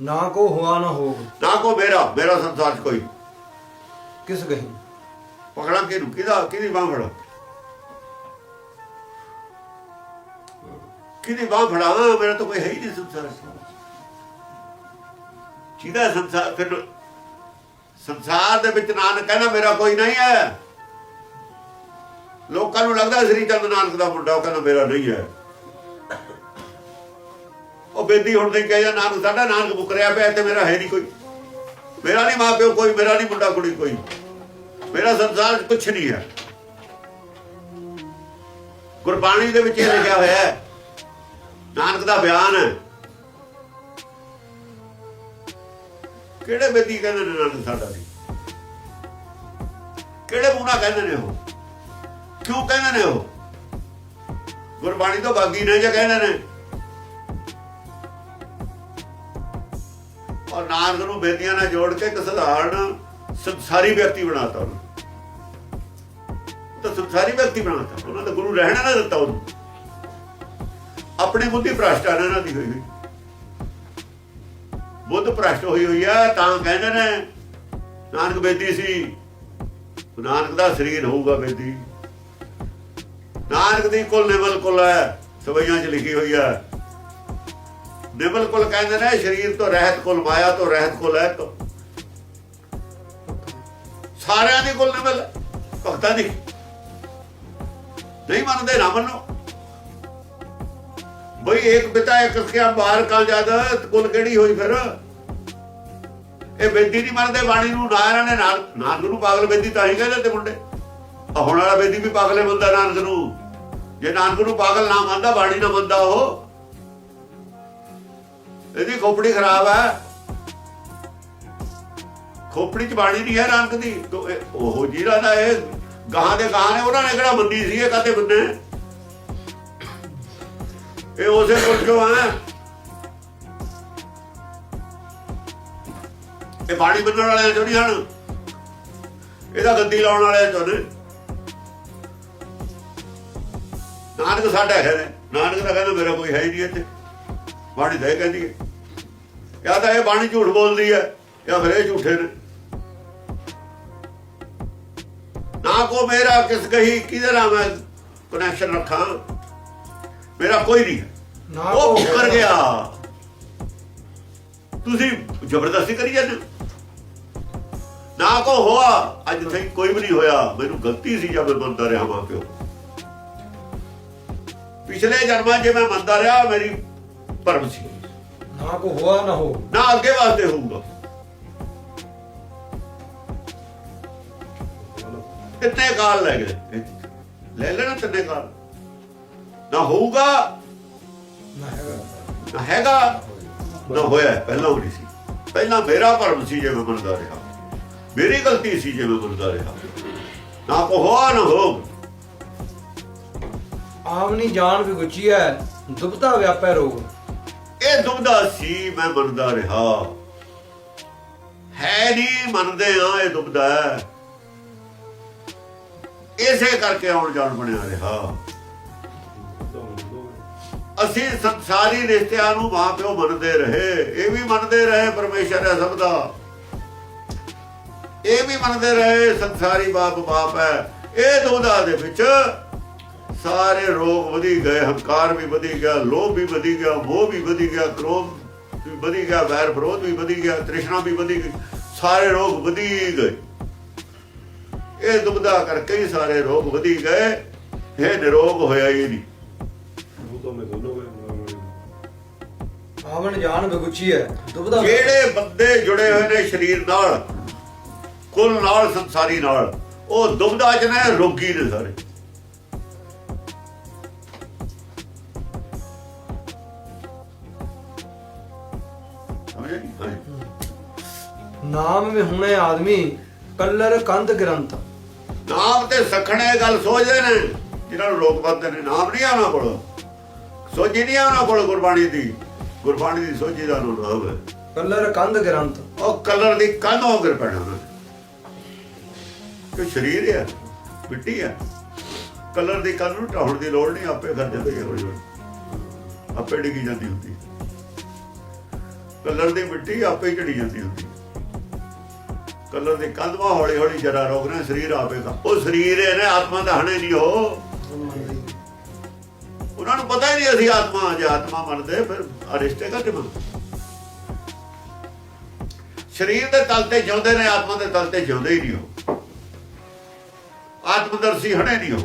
ਨਾ ਕੋ ਹੁਆ ਨਾ ਹੋਗ ਨਾ ਕੋ ਮੇਰਾ ਮੇਰਾ ਸੰਸਾਰ 'ਚ ਕੋਈ। ਕਿਸ ਗਹੀ? ਪਕੜਾਂ ਕਿਹਨੂੰ? ਕਿਹਦਾ ਕਿਹਦੀ ਬਾਹ ਫੜਾ? ਕਿਹਦੀ ਬਾਹ ਫੜਾ ਮੇਰਾ ਤਾਂ ਕੋਈ ਹੈ ਹੀ ਨਹੀਂ ਸੰਸਾਰ 'ਚ। ਜਿਹਦਾ ਸੰਸਾਰ ਫਿਰ ਸੰਸਾਰ ਦੇ ਵਿੱਚ ਨਾਨਕ ਕਹਿੰਦਾ ਮੇਰਾ ਕੋਈ ਨਹੀਂ ਹੈ। ਲੋਕਾਂ ਨੂੰ ਲੱਗਦਾ ਸ੍ਰੀ ਚੰਦ ਨਾਨਕ ਦਾ ਮੁੰਡਾ ਉਹ ਕਹਿੰਦਾ ਮੇਰਾ ਨਹੀਂ ਹੈ। ਉਹ ਬੇਦੀ ਹੁਣ ਤੇ ਕਹਿਆ ਨਾਨਕ ਸਾਡਾ ਨਾਨਕ ਮੁਕਰਿਆ ਪਿਆ ਤੇ ਮੇਰਾ ਹੈ ਨਹੀਂ ਕੋਈ। ਮੇਰਾ ਨਹੀਂ ਮਾਂ ਪਿਓ ਕੋਈ, ਮੇਰਾ ਨਹੀਂ ਮੁੰਡਾ ਕੁੜੀ ਕੋਈ। ਮੇਰਾ ਸੰਸਾਰ ਕੁਛ ਕੁਝ ਨਹੀਂ ਹੈ। ਗੁਰਬਾਣੀ ਦੇ ਵਿੱਚ ਇਹ ਲਿਖਿਆ ਹੋਇਆ ਹੈ, ਨਾਨਕ ਦਾ ਬਿਆਨ ਹੈ। ਕਿਹੜੇ ਬੇਦੀ ਕਹਿੰਦੇ ਨੇ ਨਾਨਕ ਸਾਡਾ ਨਹੀਂ? ਕਿਹੜੇ ਮੂੰਹ ਕਹਿੰਦੇ ਨੇ ਉਹ? ਕਿਉਂ ਕਹਿੰਦੇ ਨੇ ਉਹ? ਗੁਰਬਾਣੀ ਤੋਂ ਬਾਗੀ ਨੇ ਜੇ ਕਹਿੰਦੇ ਨੇ? ਔਰ ਨਾਨਕ ਨੂੰ ਬੇਦੀਆਂ ਨਾਲ ਜੋੜ ਕੇ ਇੱਕ ਸਧਾਰਨ ਸੰਸਾਰੀ ਵਿਅਕਤੀ ਬਣਾਤਾ ਉਹਨੂੰ। ਤਾਂ ਸੰਸਾਰੀ ਵਿਅਕਤੀ ਬਣਾਤਾ। ਉਹਨਾਂ ਦਾ ਗੁਰੂ ਰਹਿਣਾ ਨਾ ਦਿੱਤਾ ਉਹਨੂੰ। ਆਪਣੀ ਬੁੱਧੀ ਭ੍ਰਸ਼ਟ ਆ ਇਹਨਾਂ ਦੀ ਹੋਈ ਹੋਈ। ਬੁੱਧ ਭ੍ਰਸ਼ਟ ਹੋਈ ਹੋਈ ਆ, ਤਾਂ ਕਹਿੰਦੇ ਨੇ, ਨਾਨਕ ਬੇਦੀ ਸੀ। ਨਾਨਕ ਦਾ ਸਰੀਰ ਹੋਊਗਾ ਬੇਦੀ। ਨਾਨਕ ਦੀ ਕੁਲ ਨਿਮਲ ਕੁੱਲ ਹੈ, ਸਵਈਆਂ 'ਚ ਲਿਖੀ ਹੋਈ ਹੈ। ਨਿਮਲ ਕੋਲ ਕਹਿੰਦੇ ਨੇ ਸਰੀਰ ਤੋਂ ਰਹਿਤ ਕੋਲ ਮਾਇਆ ਤੋਂ ਰਹਿਤ ਕੋਲ ਹੈ ਤੋਂ। ਸਾਰਿਆਂ ਦੀ ਕੁਲ ਨਿਮਲ ਹੈ, ਭਗਤਾਂ ਦੀ। ਨਹੀਂ ਮੰਨਦੇ ਨਾ। ਮੰਨੋ ਬਈ ਇੱਕ ਪਿਤਾ ਇੱਕ ਕਿਆ ਬਾਹਰ ਕਾ ਜ਼ਿਆਦਾ ਕੁਲ ਕਿਹੜੀ ਹੋਈ ਫਿਰ? ਇਹ ਬੇਦੀ ਨਹੀਂ ਮੰਨਦੇ ਬਾਣੀ ਨੂੰ ਨਾ ਇਹਨਾਂ ਨੇ ਨਾਲ ਨਾਨਕ ਨੂੰ ਪਾਗਲ ਬੇਦੀ ਤਾਂ ਹੀ ਕਹਿੰਦੇ ਤੇ ਮੁੰਡੇ। ਆ ਹੁਣ ਵਾਲਾ ਬੇਦੀ ਵੀ ਪਾਗਲੇ ਮੰਨਦਾ ਨਾਨਕ ਨੂੰ। ਜੇ ਨਾਨਕ ਨੂੰ ਪਾਗਲ ਨਾ ਮੰਨਦਾ ਬਾਣੀ ਨਾ ਮੰਨਦਾ ਉਹ ਇਹਦੀ ਖੋਪੜੀ ਖਰਾਬ ਹੈ ਖੋਪੜੀ ਚ ਬਾਣੀ ਨਹੀਂ ਹੈ ਨਾਨਕ ਦੀ। ਉਹ ਜਿਹੜਾ ਦਾ ਇਹ ਗਾਂ ਦੇ ਗਾਂ ਨੇ, ਉਹਨਾਂ ਨੇ ਕਿਹੜਾ ਮੰਨੀ ਸੀ ਇਹ ਕਾਤੇ ਮੰਨੇ ਇਹ ਉਸੇ ਕੋਲ ਚੋਂ ਆ। ਇਹ ਬਾਣੀ ਬੰਨਣ ਵਾਲਿਆਂ ਚੋਂ ਨਹੀਂ ਹਨ। ਇਹਦਾ ਗੱਦੀ ਲਾਉਣ ਵਾਲਿਆਂ ਚੋਂ ਨਾਨਕ ਸਾਡਾ ਹੈ ਨਾਨਕ ਦਾ ਕਹਿੰਦਾ, ਮੇਰਾ ਕੋਈ ਹੈ ਹੀ ਨਹੀਂ ਇੱਥੇ। ਬਾਣੀ ਤਾਂ ਇਹ ਕਹਿੰਦੀ ਹੈ। ਜਾਂ ਤਾਂ ਇਹ ਬਾਣੀ ਝੂਠ ਬੋਲਦੀ ਹੈ ਜਾਂ ਫਿਰ ਇਹ ਝੂਠੇ ਨੇ। ਨਾ ਕੋ ਮੇਰਾ ਕਿਸ ਕਹੀ ਕਿਹਦੇ ਨਾਲ ਮੈਂ ਕਨੈਕਸ਼ਨ ਰੱਖਾਂ? ਮੇਰਾ ਕੋਈ ਨਹੀਂ ਹੈ। ਨਾ ਉਹ ਕੋ ਮੁੱਕਰ ਗਿਆ। ਤੁਸੀਂ ਜ਼ਬਰਦਸਤੀ ਕਰੀ ਜਾਂਦੇ। ਨਾ ਕੋ ਹੋਆ ਅੱਜ ਤੱਕ ਕੋਈ ਵੀ ਨਹੀਂ ਹੋਇਆ। ਮੈਨੂੰ ਗਲਤੀ ਸੀ ਜਦ ਮੈਂ ਮੰਨਦਾ ਰਿਹਾ ਮਾਂ ਪਿਓ। ਪਿਛਲੇ ਜਨਮਾਂ 'ਚ ਮੈਂ ਮੰਨਦਾ ਰਿਹਾ ਮੇਰੀ ਭਰਮ ਸੀ। ਨਾ ਕੋ ਹੁਆ ਨਾ ਹੋ ਨਾ ਅੱਗੇ ਵਾਸਤੇ ਹੋਊਗਾ। ਕਿੰਨੇ ਕਾਲ ਲੈ ਗਏ? ਲੈ ਲੈਣਾ ਤਿੰਨੇ ਕਾਲ? ਨਾ ਹੋਊਗਾ ਨਾ ਹੈਗਾ। ਨਾ ਹੈਗਾ ਨਾ ਹੋਇਆ ਪਹਿਲਾਂ ਨਹੀਂ ਸੀ। ਪਹਿਲਾਂ ਮੇਰਾ ਭਰਮ ਸੀ ਜੇ ਮੈਂ ਮੰਨਦਾ ਰਿਹਾ। ਮੇਰੀ ਗਲਤੀ ਸੀ ਜੇ ਮੈਂ ਮੰਨਦਾ ਰਿਹਾ। ਨਾ ਕੋ ਹੋਆ ਨਾ ਹੋ ਆਵਨੀ ਜਾਣ ਵੀ ਗੁੱਚੀ ਹੈ ਦੁਬਤਾ ਵਿਆਪੈ ਰੋਗ। ਇਹ ਦੁਬਦਾ ਸੀ, ਮੈਂ ਮੰਨਦਾ ਰਿਹਾ। ਹੈ ਨਹੀਂ ਮੰਨਦੇ ਆ ਇਹ ਦੁਬਦਾ। ਇਸੇ ਕਰਕੇ ਆਉਣ ਜਾਣ ਬਣਿਆ ਰਿਹਾ। ਅਸੀਂ ਸੰਸਾਰੀ ਰਿਸ਼ਤਿਆਂ ਨੂੰ ਮਾਂ ਪਿਓ ਮੰਨਦੇ ਰਹੇ। ਇਹ ਵੀ ਮੰਨਦੇ ਰਹੇ ਪਰਮੇਸ਼ਰ ਹੈ ਸਭ ਦਾ। ਇਹ ਵੀ ਮੰਨਦੇ ਰਹੇ ਸੰਸਾਰੀ ਬਾਪ ਬਾਪ ਹੈ। ਇਹ ਦੋਦਾ ਦੇ ਵਿੱਚ ਸਾਰੇ ਰੋਗ ਵਧੀ ਗਏ ਹੰਕਾਰ ਵੀ ਵਧੀ ਗਿਆ ਲੋਭ ਵੀ ਵਧੀ ਗਿਆ ਮੋਹ ਵੀ ਵਧੀ ਗਿਆ ਕ੍ਰੋਧ ਵੀ ਵਧੀ ਗਿਆ ਵੈਰ ਵਿਰੋਧ ਵੀ ਵਧੀ ਗਿਆ ਤ੍ਰਿਸ਼ਨਾ ਵੀ ਵਧੀ ਗਈ ਸਾਰੇ ਰੋਗ ਵਧੀ ਗਏ। ਇਹ ਦੁਬਦਾ ਕਰਕੇ ਹੀ ਸਾਰੇ ਰੋਗ ਵਧੀ ਗਏ ਇਹ ਨਿਰੋਗ ਹੋਇਆ ਹੀ ਨਹੀਂ। ਆਵਨ ਜਾਣ ਵੀ ਗੁੱਚੀ ਹੈ ਦੁਬਤਾ ਜਿਹੜੇ ਬੰਦੇ ਜੁੜੇ ਹੋਏ ਨੇ ਸਰੀਰ ਨਾਲ ਕੁੱਲ ਨਾਲ ਸੰਸਾਰੀ ਨਾਲ ਉਹ ਦੁਬਦਾ ਚ ਨੇ ਰੋਗੀ ਨੇ ਸਾਰੇ। ਨਾਮ ਵਿੱਚ ਹੁਣੇ ਆਦਮੀ ਕਲਰ ਕੰਧ ਗ੍ਰੰਥ। ਨਾਮ ਤੇ ਸਖਣੇ ਗੱਲ ਸੋਚਦੇ ਨੇ। ਜਿਹਨਾਂ ਨੂੰ ਲੋਕ ਬੰਦੇ ਨੇ ਨਾਮ ਨਹੀਂ ਆਉਣਾ ਕੋਲ। ਸੋਝੀ ਨਹੀਂ ਆਉਣਾ ਕੋਲ ਗੁਰਬਾਣੀ ਦੀ। ਗੁਰਬਾਣੀ ਦੀ ਸੋਝੀ ਦਾ ਨਾਮ ਹੈ। ਕਲਰ ਕੰਧ ਗ੍ਰੰਥ। ਉਹ ਕਲਰ ਦੀ ਕੰਧ ਹੋ ਕੇ ਪੈਣਾ ਕਿ ਸਰੀਰ ਹੈ ਮਿੱਟੀ ਹੈ। ਕਲਰ ਦੀ ਕੰਧ ਨੂੰ ਢਾਉਣ ਦੀ ਲੋੜ ਨਹੀਂ ਆਪੇ ਕਰ ਜਾਂਦੀ। ਆਪੇ ਡਿੱਗੀ ਜਾਂਦੀ ਹੁੰਦੀ। ਹੈ। ਕਲਰ ਦੀ ਮਿੱਟੀ ਆਪੇ ਚੜੀ ਜਾਂਦੀ ਹੁੰਦੀ। ਕਲਰ ਦੀ ਕੰਧਵਾ ਹੌਲੀ ਹੌਲੀ ਜਰਾ ਰੋਕਣਾ ਸਰੀਰ ਆਵੇਗਾ ਉਹ ਸਰੀਰ ਇਹ ਨੇ ਆਤਮਾ ਦਾ ਹਣੇ ਨਹੀਂ ਉਹ। ਉਹਨਾਂ ਨੂੰ ਪਤਾ ਹੀ ਨਹੀਂ ਅਸੀਂ ਆਤਮਾ ਜੇ ਆਤਮਾ ਮੰਨਦੇ ਫਿਰ ਅਰਿਸ਼ਤੇ ਕਾ ਮੰਨ ਸਰੀਰ ਦੇ ਤਲ ਤੇ ਜਿਉਂਦੇ ਨੇ, ਆਤਮਾ ਦੇ ਤਲ ਤੇ ਜਿਉਂਦੇ ਹੀ ਨਹੀਂ ਹੋ ਆਤਮਦਰਸ਼ੀ ਹਣੇ ਨਹੀਂ ਹੋ